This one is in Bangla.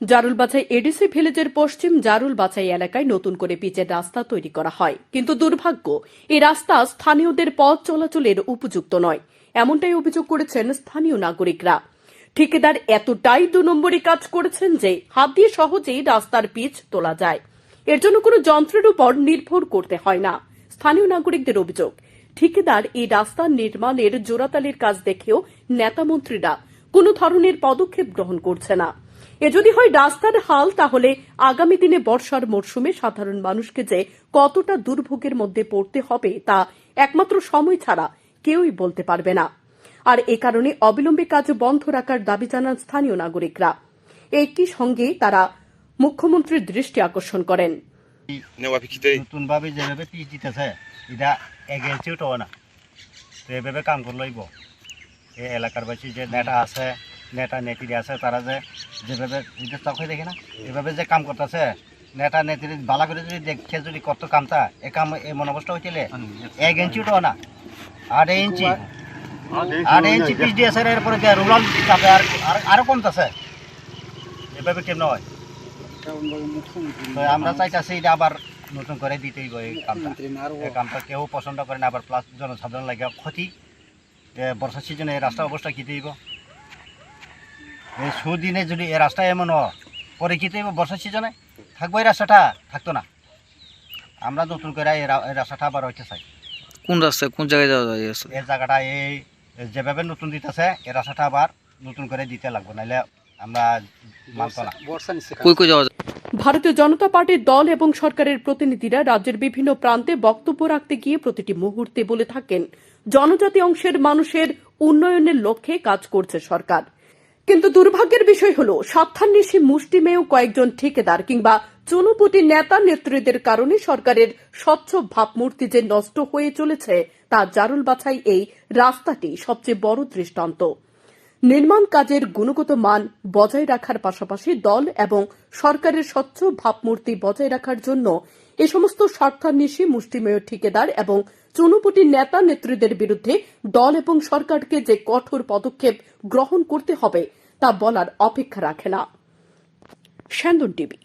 জারুল বাছাই এডিসি ভিলেজের পশ্চিম জারুল বাছাই এলাকায় নতুন করে পিচের রাস্তা তৈরি করা হয়। কিন্তু দুর্ভাগ্য, এই রাস্তা স্থানীয়দের পথ চলাচলের উপযুক্ত নয়। এমনটাই অভিযোগ করেছেন স্থানীয় নাগরিকরা। ঠিকাদার এতটাই দু নম্বরী কাজ করেছেন যে, হাত দিয়ে সহজেই রাস্তার পিচ তোলা যায়। এর জন্য কোনো যন্ত্রের উপর নির্ভর করতে হয় না, স্থানীয় নাগরিকদের অভিযোগ। ঠিকাদার এই রাস্তার নির্মাণের জোড়াতালির কাজ দেখেও নেতামন্ত্রীরা কোনো ধরনের পদক্ষেপ গ্রহণ করছে না। এ যদি হয় রাস্তার হাল তাহলে আগামী দিনে বর্ষার মরশুমে সাধারণ মানুষকে যে কতটা দুর্ভোগের মধ্যে পড়তে হবে তা একমাত্র সময় ছাড়া কেউই বলতে পারবে না। আর এ কারণে অবিলম্বে কাজ বন্ধ রাখার দাবি জানান স্থানীয় নাগরিকরা। একই সঙ্গে তারা মুখ্যমন্ত্রীর দৃষ্টি আকর্ষণ করেন। নেওয়া ভিত্তিতে নতুন ভাবে যেভাবে পিচ দিতেছে এটা এগেন্সিও তো না। তো এভাবে কাম করে এই এলাকার বাসী যে নেতা আছে নেতা নেত্রী আছে তারা যে যেভাবে এটা চোখে দেখে না এভাবে যে কাম করতেছে নেতা নেত্রী বালা করে যদি দেখে যদি কত কামটা এ কাম এই মন অবস্থা হইলে এক ইঞ্চিও তো না আট ইঞ্চি আট ইঞ্চি পিচ দিয়েছে এরপরে যে রুলার চাপে আর আর- আরও কমতেছে। এভাবে কেমন হয়? আমরা চাইতেছি এটা আবার নতুন করে দিতেই এই কামটা। এই কামটা কেউ পছন্দ করে না আবার প্লাস জনসাধারণ লাগে ক্ষতি বর্ষা সিজনে রাস্তা অবস্থা কী দিব? এই সুদিনে যদি এই রাস্তা এমন হয়, পরে কী দিব বর্ষা সিজনে থাকব এই রাস্তাটা থাকতো না। আমরা নতুন করে এই রাস্তাটা আবার হইতে চাই। কোন রাস্তায় কোন জায়গায় যাওয়া যায় এই জায়গাটা এই যেভাবে নতুন দিতেছে এই রাস্তাটা আবার নতুন করে দিতে লাগবে নাহলে আমরা মানতো না। কই কই যাওয়া ভারতীয় জনতা পার্টির দল এবং সরকারের প্রতিনিধিরা রাজ্যের বিভিন্ন প্রান্তে বক্তব্য রাখতে গিয়ে প্রতিটি মুহূর্তে বলে থাকেন জনজাতি অংশের মানুষের উন্নয়নের লক্ষ্যে কাজ করছে সরকার। কিন্তু দুর্ভাগ্যের বিষয় হল, স্বার্থান্বেষী মুষ্টিমেয় কয়েকজন ঠিকাদার কিংবা চুনুপুটি নেতা নেত্রীদের কারণে সরকারের স্বচ্ছ ভাবমূর্তি যে নষ্ট হয়ে চলেছে, তা জারুল বাছাই এই রাস্তাটি সবচেয়ে বড় দৃষ্টান্ত। নির্মাণ কাজের গুণগত মান বজায় রাখার পাশাপাশি দল এবং সরকারের স্বচ্ছ ভাবমূর্তি বজায় রাখার জন্য এ সমস্ত স্বার্থান্বেষী মুষ্টিমেয় ঠিকাদার এবং চুনুপুটি নেতা নেত্রীদের বিরুদ্ধে দল এবং সরকারকে যে কঠোর পদক্ষেপ গ্রহণ করতে হবে তা বলার অপেক্ষা রাখে না। স্যান্দন টিভি